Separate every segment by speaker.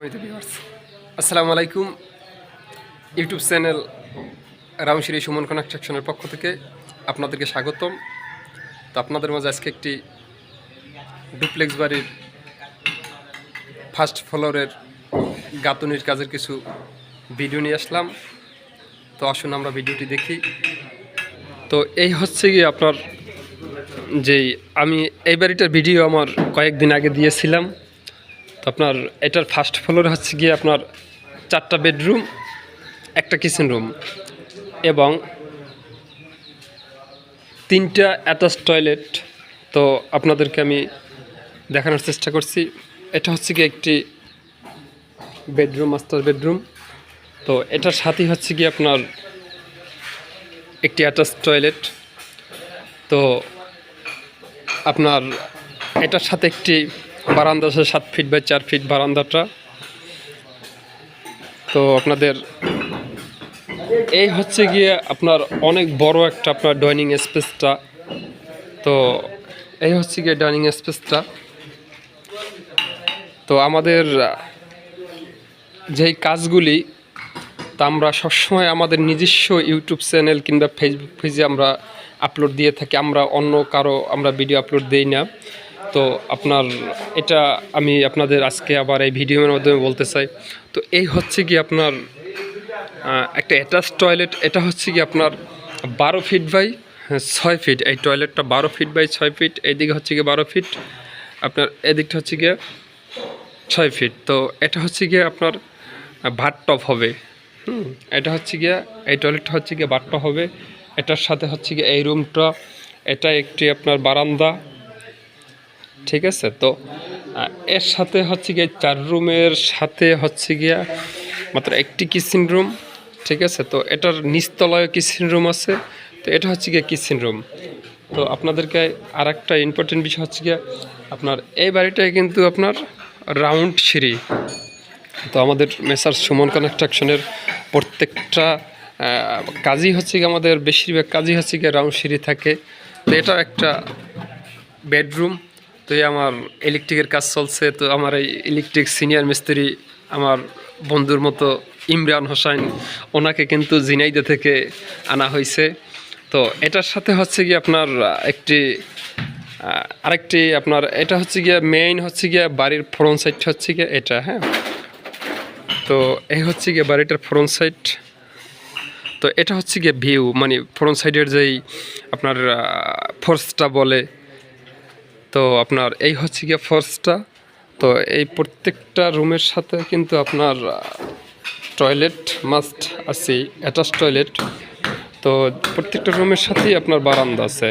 Speaker 1: আসসালামু আলাইকুম YouTube channel রামশিরি Suman কনস্ট্রাকশনের পক্ষ থেকে আপনাদেরকে স্বাগতম। তো আপনাদের মাঝে আজকে একটি ডুপ্লেক্স বাড়ির ফার্স্ট ফ্লোরের গাঁথনির কাজের কিছু ভিডিও নিয়ে আসলাম। তো আসুন আমরা ভিডিওটি দেখি। তো এই হচ্ছে গিয়ে আপনার যেই আমি এই বাড়িটার ভিডিও আমার কয়েকদিন আগে দিয়েছিলাম। তো আপনার এটার ফার্স্ট ফ্লোর হচ্ছে গিয়ে আপনার চারটা বেডরুম একটা কিচেন রুম এবং তিনটা অ্যাটাচ টয়লেট তো আপনাদেরকে আমি দেখানোর চেষ্টা করছি। এটা হচ্ছে গিয়ে একটি বেডরুম মাস্টার বেডরুম তো এটার সাথেই হচ্ছে গিয়ে আপনার একটি অ্যাটাচ টয়লেট তো আপনার এটার সাথে একটি বারান্দা আছে সাত ফিট বাই চার ফিট বারান্দাটা। তো আপনাদের এই হচ্ছে গিয়ে আপনার অনেক বড় একটা আপনার ডাইনিং স্পেসটা তো এই হচ্ছে গিয়ে ডাইনিং স্পেসটা তো আমাদের যেই কাজগুলি, তা আমরা সবসময় আমাদের নিজস্ব ইউটিউব চ্যানেল কিংবা ফেসবুক পেজে আমরা আপলোড দিয়ে থাকি। আমরা অন্য কারও আমরা ভিডিও আপলোড দিই না। তো আপনার, এটা আমি আপনাদের আজকে আবার এই ভিডিওর মাধ্যমে বলতে চাই। তো এই হচ্ছে কি আপনার একটা অ্যাটাচ টয়লেট এটা হচ্ছে কি আপনার বারো ফিট বাই ছয় ফিট এই টয়লেটটা বারো ফিট বাই ছয় ফিট এইদিকে হচ্ছে গিয়ে বারো ফিট আপনার এদিকটা হচ্ছে গিয়ে ছয় ফিট তো এটা হচ্ছে গিয়ে আপনার ভাত টপ হবে। হুম, এটা হচ্ছে গিয়ে এই টয়লেটটা হচ্ছে গিয়ে বাথটব হবে। এটার সাথে হচ্ছে গিয়ে এই রুমটা এটা একটি আপনার বারান্দা ঠিক আছে? তো এর সাথে হচ্ছে গিয়ে চার রুমের সাথে হচ্ছে গিয়া মাত্র একটি কিচেন রুম ঠিক আছে? তো, এটার নিচতলায় কিচেন রুম আছে। তো, এটা হচ্ছে গিয়ে কিচেন রুম তো, আপনাদেরকে আর একটা ইম্পর্টেন্ট বিষয় হচ্ছে গিয়ে, আপনার এই বাড়িটায় কিন্তু আপনার রাউন্ড সিঁড়ি। তো, আমাদের মেসার সুমন কনস্ট্রাকশনের প্রত্যেকটা কাজই হচ্ছে গিয়ে আমাদের বেশিরভাগ কাজই হচ্ছে গিয়ে রাউন্ড সিঁড়ি থাকে। তো এটা একটা বেডরুম তো আমার ইলেকট্রিকের কাজ চলছে, তো আমার এই ইলেকট্রিক সিনিয়র মিস্ত্রি আমার বন্ধুর মতো ইমরান হোসাইন, ওনাকে কিন্তু জিনাইদা থেকে আনা হয়েছে। তো এটার সাথে হচ্ছে কি আপনার একটি আরেকটি আপনার, এটা হচ্ছে গিয়ে মেইন হচ্ছে গিয়ে বাড়ির ফ্রন্ট সাইড হচ্ছে গিয়ে এটা হ্যাঁ? তো এই হচ্ছে গিয়ে বাড়িটার ফ্রন্ট সাইড তো এটা হচ্ছে গিয়ে ভিউ মানে ফ্রন্ট সাইডের যেই আপনার ফোর্সটা বলে তো আপনার এই হচ্ছে গিয়ে ফোর্সটা। তো এই প্রত্যেকটা রুমের সাথে কিন্তু আপনার টয়লেট মাস্ট আছে অ্যাটাচ টয়লেট তো প্রত্যেকটা রুমের সাথেই আপনার বারান্দা আছে।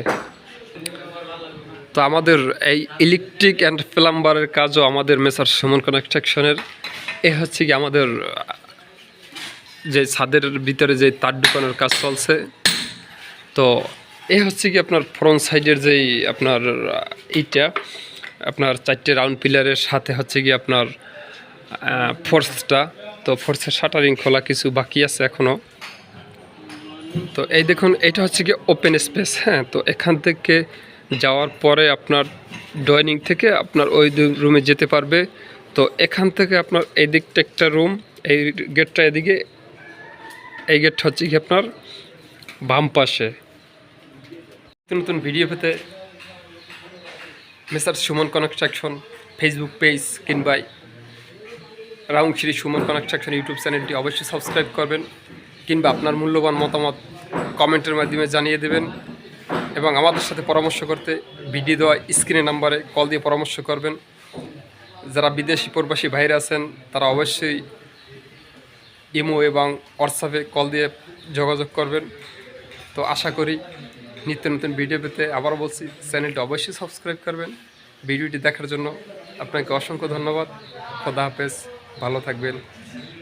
Speaker 1: তো আমাদের এই ইলেকট্রিক অ্যান্ড প্লাম্বারের কাজও আমাদের মেসার সুমন কনস্ট্রাকশনের এ হচ্ছে কি আমাদের যে ছাদের ভিতরে যে তার দোকানের কাজ চলছে। তো এ হচ্ছে কি আপনার ফ্রন্ট সাইডের যেই আপনার এইটা আপনার চারটে রাউন্ড পিলারের সাথে হচ্ছে কি আপনার ফোর্সটা তো ফোর্সের শাটারিং খোলা কিছু বাকি আছে এখনও তো এই দেখুন, এটা হচ্ছে কি ওপেন স্পেস হ্যাঁ? তো এখান থেকে যাওয়ার পরে আপনার ডাইনিং থেকে আপনার ওই রুমে যেতে পারবে। তো এখান থেকে আপনার এই দিকটা একটা রুম এই গেটটা এদিকে, এই গেটটা হচ্ছে কি আপনার বাম পাশে। নতুন নতুন ভিডিও পেতে mister Suman construction Facebook page কিংবা round Shri Suman construction YouTube চ্যানেলটি অবশ্যই সাবস্ক্রাইব করবেন কিংবা আপনার মূল্যবান মতামত কমেন্টের মাধ্যমে জানিয়ে দেবেন এবং আমাদের সাথে পরামর্শ করতে ভিডিও দেওয়া স্ক্রিনে নাম্বারে কল দিয়ে পরামর্শ করবেন। যারা বিদেশি প্রবাসী ভাইরা আছেন, তারা অবশ্যই ইমো এবং হোয়াটসঅ্যাপে কল দিয়ে যোগাযোগ করবেন। তো আশা করি নিত্য নতুন ভিডিও পেতে আবারও বলছি, চ্যানেলটি অবশ্যই সাবস্ক্রাইব করবেন। ভিডিওটি দেখার জন্য আপনাকে অসংখ্য ধন্যবাদ। খোদা হাফেজ, ভালো থাকবেন।